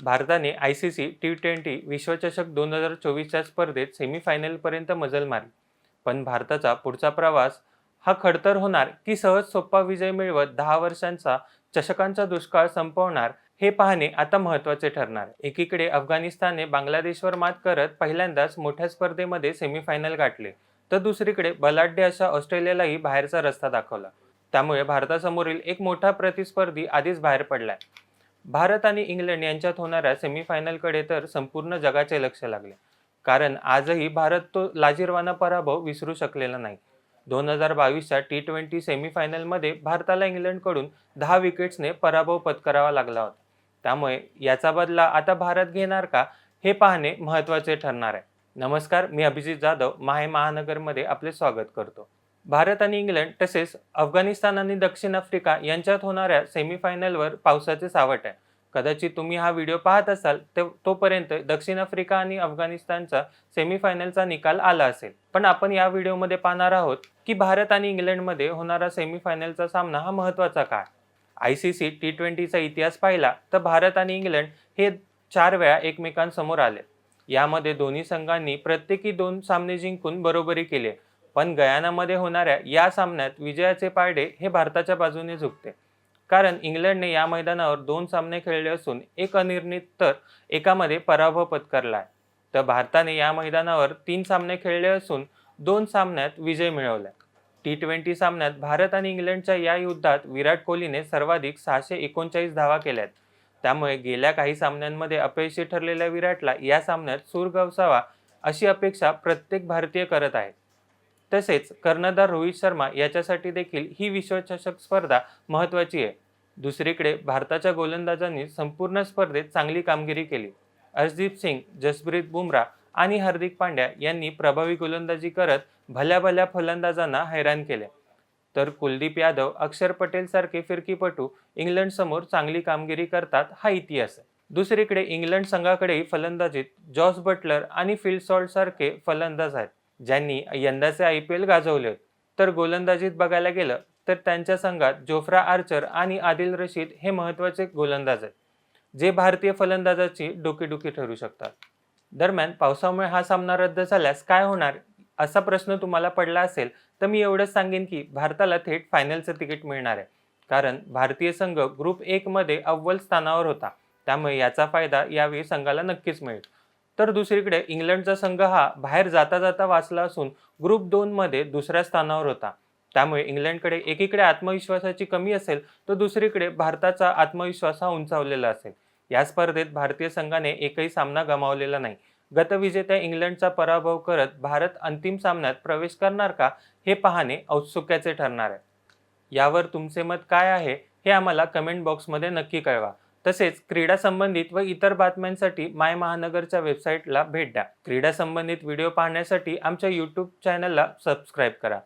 भारताने I C C T twenty विश्वचषक दोन हजार चोवीसच्या स्पर्धेत सेमीफायनलपर्यंत मजल मारली. पण भारताचा पुढचा प्रवास हा खडतर होणार की सहज सोपा विजय मिळवत दहा वर्षांचा चषकांचा दुष्काळ संपवणार हे पाहणे आता महत्त्वाचे ठरणार. एकीकडे अफगाणिस्तानने बांगलादेशवर मात करत पहिल्यांदाच मोठ्या स्पर्धेमध्ये सेमीफायनल गाठले तर दुसरीकडे बलाढ्य अशा ऑस्ट्रेलियालाही बाहेरचा रस्ता दाखवला. त्यामुळे भारतासमोरील एक मोठा प्रतिस्पर्धी आधीच बाहेर पडलाय. भारत आणि इंग्लंड यांच्यात होणाऱ्या सेमीफायनलकडे तर संपूर्ण जगाचे लक्ष लागले. कारण आजही भारत तो लाजीरवाना पराभव विसरू शकलेला नाही. दोन हजार बावीसच्या टी ट्वेंटी सेमीफायनलमध्ये भारताला इंग्लंडकडून दहा विकेट्सने पराभव पत्करावा लागला होता. त्यामुळे याचा बदला आता भारत घेणार का हे पाहणे महत्त्वाचे ठरणार आहे. नमस्कार मी अभिजित जाधव माहे महानगरमध्ये आपले स्वागत करतो. भारत आणि इंग्लंड तसेच अफगाणिस्तान आणि दक्षिण आफ्रिका यांच्यात होणाऱ्या सेमीफायनलवर पावसाचे सावट आहे. कदाचित तुम्ही हा व्हिडिओ पाहत असाल ते तोपर्यंत दक्षिण आफ्रिका आणि अफगाणिस्तानचा सेमीफायनलचा निकाल आला असेल. पण आपण या व्हिडिओमध्ये पाहणार आहोत की भारत आणि इंग्लंडमध्ये होणारा सेमीफायनलचा सामना हा महत्त्वाचा काय आय सी सी टी ट्वेंटीचा इतिहास पाहिला तर भारत आणि इंग्लंड हे चार वेळा एकमेकांसमोर आले. यामध्ये दोन्ही संघांनी प्रत्येकी दोन सामने जिंकून बरोबरी केली पण गयानामध्ये होणाऱ्या या सामन्यात विजयाचे पारडे हे भारताच्या बाजूने झुकते. कारण इंग्लंडने या मैदानावर दोन सामने खेळले असून एक अनिर्णित तर एकामध्ये पराभव पत्करला आहे तर भारताने या मैदानावर तीन सामने खेळले असून दोन सामन्यात विजय मिळवला टी ट्वेंटी सामन्यात भारत आणि इंग्लंडच्या या युद्धात विराट कोहलीने सर्वाधिक सहाशे एकोणचाळीस धावा केल्यात. त्यामुळे गेल्या काही सामन्यांमध्ये अपयशी ठरलेल्या विराटला या सामन्यात सूर गवसावा अशी अपेक्षा प्रत्येक भारतीय करत आहे. तसेच कर्णधार रोहित शर्मा याच्यासाठी देखील ही विश्वचषक स्पर्धा महत्त्वाची आहे. दुसरीकडे भारताच्या गोलंदाजांनी संपूर्ण स्पर्धेत चांगली कामगिरी केली. अर्शदीप सिंग जसप्रीत बुमराह आणि हार्दिक पांड्या यांनी प्रभावी गोलंदाजी करत भल्या भल्या फलंदाजांना हैराण केले. तर कुलदीप यादव अक्षर पटेल सारखे फिरकीपटू इंग्लंड समोर चांगली कामगिरी करतात हा इतिहास आहे. दुसरीकडे इंग्लंड संघाकडेही फलंदाजीत जॉस बटलर आणि फिल सॉल्ट सारखे फलंदाज आहेत. ज्यांनी यंदाचे आय पी एल गाजवले तर गोलंदाजीत बघायला गेलं तर त्यांच्या संघात जोफ्रा आर्चर आणि आदिल रशीद हे महत्त्वाचे गोलंदाज आहेत जे भारतीय फलंदाजाची डोकेडुकी ठरू शकतात. दरम्यान पावसामुळे हा सामना रद्द झाल्यास काय होणार असा प्रश्न तुम्हाला पडला असेल तर मी एवढंच सांगेन की भारताला थेट फायनलचं तिकीट मिळणार आहे. कारण भारतीय संघ ग्रुप एकमध्ये अव्वल स्थानावर होता त्यामुळे याचा फायदा यावेळी संघाला नक्कीच मिळेल. तर दुसरीकडे इंग्लंडचा संघ हा बाहेर जाता जाता वाचला असून ग्रुप दोनमध्ये दुसऱ्या स्थानावर होता. त्यामुळे इंग्लंडकडे एकीकडे आत्मविश्वासाची कमी असेल तर दुसरीकडे भारताचा आत्मविश्वास हा उंचावलेला असेल. या स्पर्धेत भारतीय संघाने एकही सामना गमावलेला नाही. गतविजेत्या इंग्लंडचा पराभव करत भारत अंतिम सामन्यात प्रवेश करणार का हे पाहणे औत्सुक्याचे ठरणार आहे. यावर तुमचे मत काय आहे हे आम्हाला कमेंट बॉक्समध्ये नक्की कळवा. तसेच क्रीडा संबंधित व इतर बातम्यांसाठी माय महानगरच्या वेबसाईटला भेट द्या. क्रीडा संबंधित व्हिडिओ पाहण्यासाठी आमच्या यूट्यूब चॅनलला सबस्क्राईब करा.